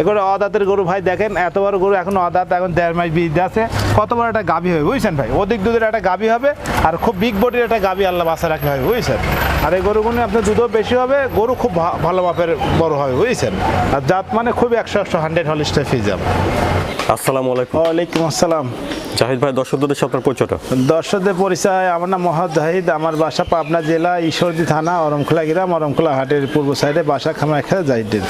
এগুলো অদাতের গরু ভাই দেখেন এত বড় গরু এখন অদাত এখন দেড় মাস বীজ আছে। কত বড় একটা গাভী হবে বুঝছেন ভাই? অধিক দুধের একটা গাভী হবে আর খুব বিগ বডির একটা গাভী আল্লাহ বাসা রাখলে হবে বুঝছেন? আর এই গরুগুলো আপনার দুধও বেশি হবে গরু খুব ভা- ভালো মাপের বড় হবে বুঝছেন? আর জাত মানে খুব একশো একশো হান্ড্রেড হলিস্টার ফিজাম আসসালামু আলাইকুম। ওয়ালাইকুম আসসালাম। জাহিদ ভাই দর্শকদের সাথে আপনার পরিচয়টা? দর্শকদের পরিচয় আমার নাম মোহাম্মদ জাহিদ আমার বাসা পাবনা জেলা ঈশ্বরদী থানা অরমখোলা গ্রাম অরমখোলা হাটের পূর্ব সাইডে বাসা খামাখা জাহিদ জি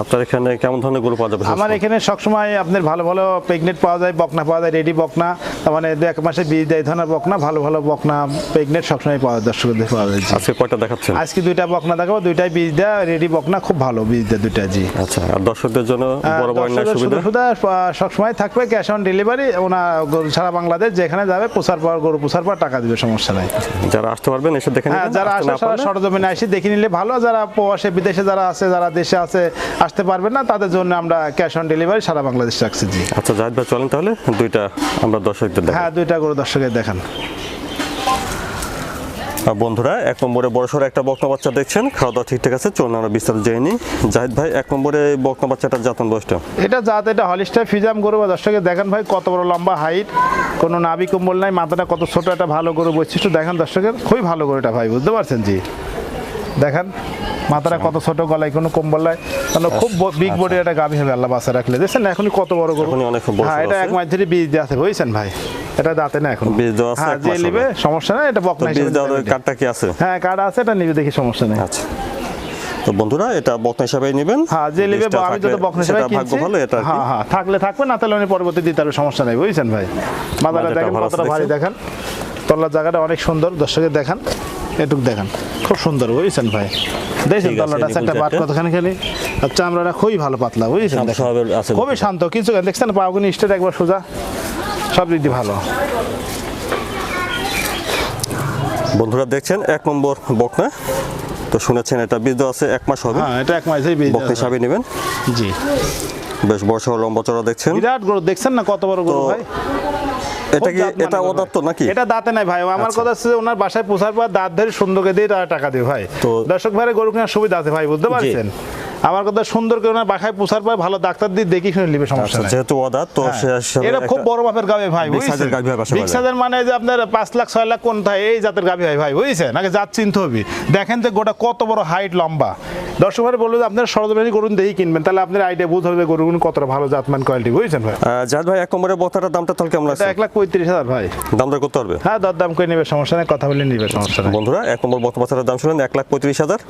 আপনার এখানে কেমন ধরনের গরু পাওয়া যাবে আমার এখানে সবসময় আপনার ভালো ভালো প্রেগনেন্ট পাওয়া যায় বকনা পাওয়া যায় রেডি বকনা। তার মানে দু এক মাসে বীজ দেয় ধরনের বকনা ভালো ভালো বকনা প্রেগনেন্ট সবসময় পাওয়া যায় দর্শকদের পাওয়া যায় আজকে কয়টা দেখাচ্ছেন? আজকে দুইটা বকনা দেখাবো দুইটাই বীজ দেয় রেডি বকনা খুব ভালো বীজ দেয় দুইটা জি। আচ্ছা আর দর্শকদের জন্য বড় বড় সুবিধা? সুবিধা সবসময় থাকবে ক্যাশ অন ডেলিভারি ওনা গরু সারা বাংলাদেশ যেখানে যাবে পোষার পর গরু পোষার পর টাকা দিবে সমস্যা নাই। যারা আসতে পারবেন এসে দেখে হ্যাঁ যারা আসতে আসে না সরজমিনে এসে দেখে নিলে ভালো যারা প্রবাসে বিদেশে যারা আছে যারা দেশে আছে আসতে পারবেন না তাদের জন্য আমরা ক্যাশ অন ডেলিভারি সারা বাংলাদেশ রাখছি জি। আচ্ছা জাহিদ ভাই চলেন তাহলে দুইটা আমরা দর্শকদের দেখাই। হ্যাঁ দুইটা গরু দর্শকের দেখান। আর বন্ধুরা এক নম্বরে বড় সড়ো একটা বকনা বাচ্চা দেখছেন খাওয়া দাওয়া ঠিকঠাক আছে চলুন আমরা বিস্তারিত জেনে নিই। জাহিদ ভাই এক নম্বরে বকনা বাচ্চাটার জাতন বয়সটা? এটা জাত এটা হলিস্টার ফিজাম গরু বা দর্শকের দেখেন ভাই কত বড় লম্বা হাইট কোনো নাভি কম্বল নাই মাথাটা কত ছোট একটা ভালো গরু বৈশিষ্ট্য দেখেন দর্শকের খুবই ভালো গরু এটা ভাই বুঝতে পারছেন জি। দেখেন। মাথাটা কত ছোট গলায় কোনো কম্বল নাই মানে খুব বিগ বডির একটা গাভী হবে আল্লাহ বাসা রাখলে। দেখছেন না এখনই কত বড় গরু? বড় হ্যাঁ এটা এক মাস ধরে বীজ দিয়ে আছে বুঝছেন ভাই? এটা দাঁতে না এখন। বীজ দেওয়া আছে হ্যাঁ যে নিবে সমস্যা নাই এটা বকনা বীজ দেওয়ার কার্ডটা কি আছে? হ্যাঁ কার্ড আছে এটা নিবে দেখি সমস্যা নেই। আচ্ছা। তো বন্ধুরা এটা বকনা হিসাবে নেবেন। হ্যাঁ যে নিবে আমি যত বকনা হিসেবে সেটা ভাগ্য ভালো এটা হ্যাঁ হ্যাঁ থাকলে থাকবে না তাহলে উনি পরবর্তী দিতে পারবে সমস্যা নেই বুঝছেন ভাই? মাথাটা দেখেন কতটা ভারী? দেখেন। তলার জায়গাটা অনেক সুন্দর দর্শকের দেখান এটুক দেখান। খুব সুন্দর বুঝছেন ভাই? দেখছেন তলাটা একটা বাট। কতখানি খালি? আর চামড়াটা খুবই ভালো পাতলা বুঝছেন? খুবই শান্ত। কিছু দেখছেন? পাগুনি স্টেট একবার সোজা। সব দিক দিয়ে ভালো। বন্ধুরা দেখছেন? এক নম্বর বকনা। তো শুনেছেন এটা বীজ দেওয়া আছে এক মাস হবে। হ্যাঁ এটা এক মাসেই বীজ বকনা হিসাবে নেবেন। জি। বেশ বড় লম্বা চড়া দেখছেন। বিরাট গরু দেখছেন না কত বড় গরু ভাই? এটা কি এটা। নাকি? এটা দাঁতে নাই ভাই। আমার কথা হচ্ছে ওনার বাসায় পোষার পর দাঁত ধরে সুন্দরকে দিয়ে তারা টাকা দেবে ভাই। তো- দর্শক ভাই গরু কেনার সুবিধা আছে ভাই বুঝতে পারছেন? আমার কথা সুন্দর করে ওনার বাসায় পোষার পর ভালো ডাক্তার দিয়ে দেখি শুনে নিবে সমস্যা আচ্ছা, নাই। যেহেতু ওদাত তো এটা খুব বড় মাপের গাবে ভাই বুঝছেন? বিগ সাইজের মানে যে আপনার পাঁচ লাখ ছয় লাখ কোন থাকে এই জাতের গাভী হয় ভাই বুঝছেন? আগে জাত চিনতে হবে। দেখেন যে গোটা কত বড় হাইট লম্বা। দর্শক ভাই বলল যে আপনার সরজমিনী গরুন দেখি কিনবেন তাহলে আপনার আইডিয়া বুঝ হবে গরুগুলো কতটা ভালো জাতমান কোয়ালিটি বুঝছেন ভাই? জাহিদ ভাই এক নম্বরের বকনাটার দামটা তাহলে কেমন আছে? এক লাখ পঁয়ত্রিশ হাজার ভাই। দাম দর করতে পারবে? হ্যাঁ দর দাম করে নেবে সমস্যা নেই কথা বলে নিবে সমস্যা নেই। বন্ধুরা এক নম্বর বকনা দাম শুনলেন এক লাখ পঁয়ত্রিশ হাজার।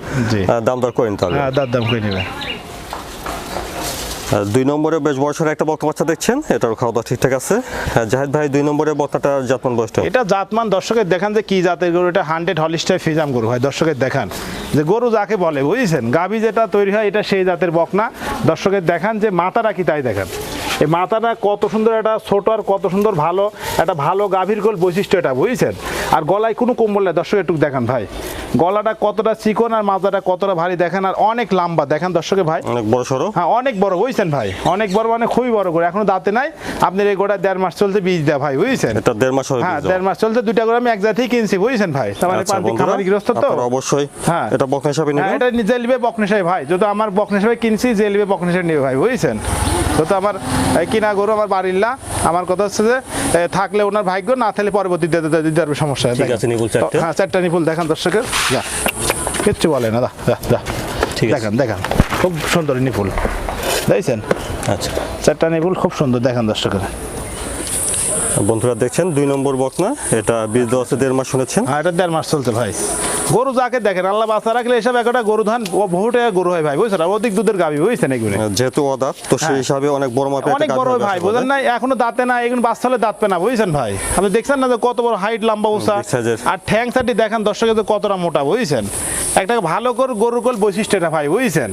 দাম দর করে নিতে হবে। হ্যাঁ দর দাম করে নেবে। আর দুই নম্বরে বেশ বড় সড়ো একটা বকনা বাচ্চা দেখছেন, এটার খাওয়া দাওয়া ঠিকঠাক আছে। আর জাহিদ ভাই, দুই নম্বরে বক্তাটা জাতমান বয়সটা এটা জাতমান, দর্শকের দেখান যে কি জাতের গরু, এটা হান্ড্রেড হলিস্টার ফিজাম গরু হয়, দর্শকের দেখান। যে গরু যাকে বলে, বুঝেছেন? গাভী যেটা তৈরি হয়, এটা সেই জাতের বকনা। দর্শকের দেখান যে মাথাটা কি তাই দেখান। এই মাথাটা কত সুন্দর একটা ছোট আর কত সুন্দর, ভালো। একটা ভালো গাভীর গোল বৈশিষ্ট্য এটা বুঝছেন? আর গলায় কোনো কম্বল নেই। দর্শক একটু দেখেন ভাই। গলাটা কতটা চিকন আর মাথাটা কতটা ভারী দেখেন আর অনেক লম্বা। দেখেন দর্শকের ভাই। অনেক বড় সড়ো হ্যাঁ অনেক বড় বুঝছেন ভাই? অনেক বড় মানে খুবই বড় করে এখনও দাঁতে নাই। আপনার এই গোটা দেড় মাস চলতে বীজ দেয় ভাই বুঝছেন? এটা দেড় মাস হবে হ্যাঁ দেড় মাস চলতে দুইটা করে আমি এক জাতেই কিনছি বুঝছেন ভাই? তার মানে আচ্ছা, খামারি গৃহস্থ তো। অবশ্যই হ্যাঁ। এটা বকনা হিসাবে হ্যাঁ এটা নিজে লিবে বকনেশাই ভাই। যদি আমার বকনেশাই কিনছি যে লিবে বকনেশাই নেবে ভাই বুঝছেন? তো আমার কিনা গরু আমার বাড়ির না আমার কথা হচ্ছে যে থাকলে ওনার ভাগ্য না থাকলে পরবর্তী দিতে পারবে সমস্যা। ঠিক আছে, নিপুল। হ্যাঁ চারটা নিপুল দেখান দর্শকের। যা। কিচ্ছু বলে না দা যা ঠিক দেখান দেখান। খুব সুন্দর নিপুল। দেখছেন? আচ্ছা। চারটা নিপুল খুব সুন্দর দেখান দর্শকের। বন্ধুরা দেখছেন দুই নম্বর বকনা। এটা বীজ দেওয়া আছে দেড় মাস শুনেছেন। হ্যাঁ এটা দেড় মাস চলছে ভাই। গরু যাকে দেখেন আল্লাহ বাচ্চা রাখলে এসব একটা গরু ধান বহু টাকা গরু হয় ভাই বুঝছেন? অধিক দুধের গাবি বুঝছেন এগুলো? যেহেতু অদাঁত তো সেই হ্যাঁ। হিসাবে অনেক বড় মাপের অনেক বড় হবে ভাই বুঝেন যায়। না এখনও দাঁতে না এগুলো বাচ্চা হলে দাঁত পেনা বুঝছেন ভাই? আপনি দেখছেন না যে কত বড় হাইট লম্বা উঁচা। আর ঠ্যাং সাটি দেখেন দর্শকের কতটা মোটা বুঝছেন? একটা ভালো করে গরুর কোল বৈশিষ্ট্য এটা ভাই বুঝছেন?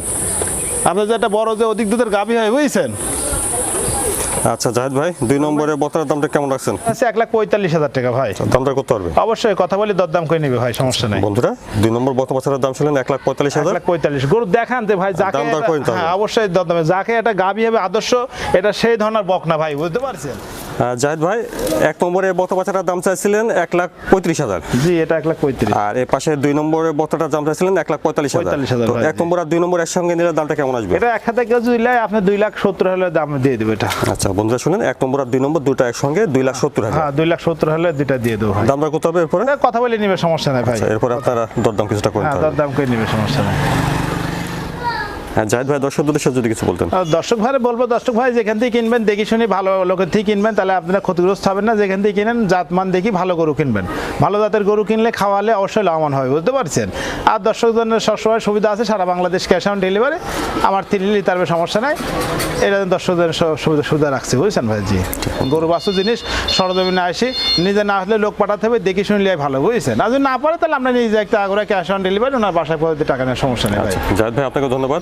আপনার যে একটা বড় যে অধিক দুধের গাবি হয় বুঝছেন? আচ্ছা জাহিদ ভাই দুই নম্বরের বতরের দামটা কেমন রাখছেন? আছে এক লাখ পঁয়তাল্লিশ হাজার টাকা ভাই। দামটা করতে পারবে? অবশ্যই কথা বলি দরদাম করে নিবে ভাই সমস্যা নেই। বন্ধুরা দুই নম্বর বত বছরের দাম শুনলেন এক লাখ পঁয়তাল্লিশ হাজার। লাখ পঁয়তাল্লিশ। গরু দেখান যে ভাই যাকে হ্যাঁ অবশ্যই দরদামে। যাকে এটা গাবি হবে আদর্শ এটা সেই ধরনের বক না ভাই বুঝতে পারছেন? জাহিদ ভাই এক নম্বরে বক্তা বাচ্চাটার দাম চাইছিলেন এক লাখ পঁয়ত্রিশ হাজার। জি এটা এক লাখ পঁয়ত্রিশ। আর এর পাশে দুই নম্বরে বক্তাটার দাম চাইছিলেন এক লাখ পঁয়তাল্লিশ হাজার। 45,000 তো এক নম্বর আর দুই নম্বর একসঙ্গে নিলে দামটা কেমন আসবে? এটা এক হাতে কেউ দিলে আপনি দুই লাখ সত্তর হলে দাম দিয়ে দেবে এটা। আচ্ছা বন্ধুরা শুনেন এক নম্বর আর দুই নম্বর দুটো একসঙ্গে দুই লাখ সত্তর হাজার। হ্যাঁ দুই লাখ সত্তর হলে দুটা দিয়ে দেবো ভাই। দাম দর করতে হবে এরপরে? কথা বলে নিবে সমস্যা নাই ভাই। আচ্ছা, এরপরে আপনারা দরদাম কিছুটা করতে হ্যাঁ হবে। দর দাম করে নিবে সমস্যা নাই। জাহিদ ভাই দর্শক উদ্দেশ্যে যদি কিছু বলতেন। দর্শক ভাই বলব দর্শক ভাই যেখান থেকে কিনবেন দেখি শুনি ভালো লোকের থেকে কিনবেন তাহলে আপনারা ক্ষতিগ্রস্ত হবেন না। যেখান থেকে কিনেন জাতমান দেখি ভালো গরু কিনবেন। ভালো জাতের গরু কিনলে খাওয়ালে অবশ্যই লাভবান হবে বুঝতে পারছেন? আর দর্শকজনের সবসময় সুবিধা আছে সারা বাংলাদেশ ক্যাশ অন ডেলিভারি। আমার তিন লিটারের সমস্যা নাই। এটা দর্শকদের সব সুবিধা সুবিধা রাখছে বুঝছেন ভাই জি গরু বাস্তু জিনিস সরজমিনে আসি নিজে না আসলে লোক পাঠাতে হবে দেখি শুনলে ভালো বুঝছেন? আর যদি না পারে তাহলে আমরা নিজে একটা আগ্রহ ক্যাশ অন ডেলিভারি ওনার বাসায় টাকা নেওয়ার সমস্যা নেই ভাই। জাহিদ ভাই আপনাকে ধন্যবাদ।